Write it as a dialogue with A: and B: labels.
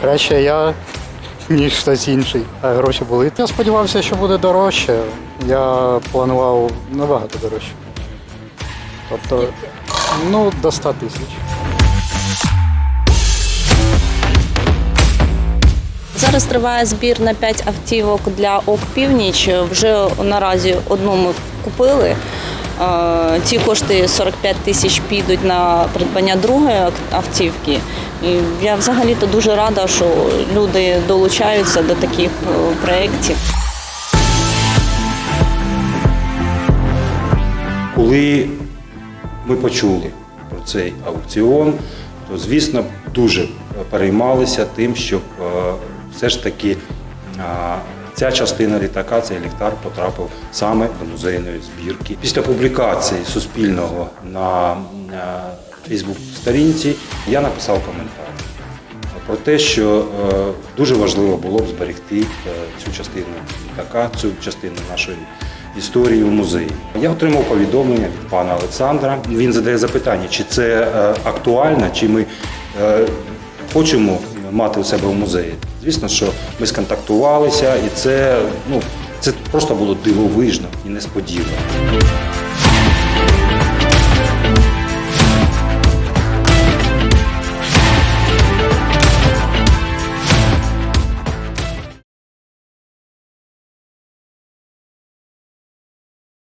A: Краще я, ніж хтось інший. А гроші були. Я сподівався, що буде дорожче. Я планував набагато дорожче. Тобто, ну, до 100 тисяч.
B: Зараз триває збір на 5 автівок для ОК Північ. Вже наразі одну ми купили. Е, Ці кошти 45 тисяч підуть на придбання другої автівки. І я взагалі-то дуже рада, що люди долучаються до таких е, проєктів.
C: Коли ми почули про цей аукціон, то звісно дуже переймалися тим, щоб е, все ж таки ця частина літака, цей ліхтар потрапив саме до музейної збірки. Після публікації Суспільного на Фейсбук-сторінці я написав коментар про те, що е, дуже важливо було б зберегти е, цю частину літака, цю частину нашої історії в музеї. Я отримав повідомлення від пана Олександра. Він задає запитання, чи це е, актуально, чи ми хочемо мати у себе в музеї. Звісно, що ми сконтактувалися, і це, ну, це просто було дивовижно і несподівано.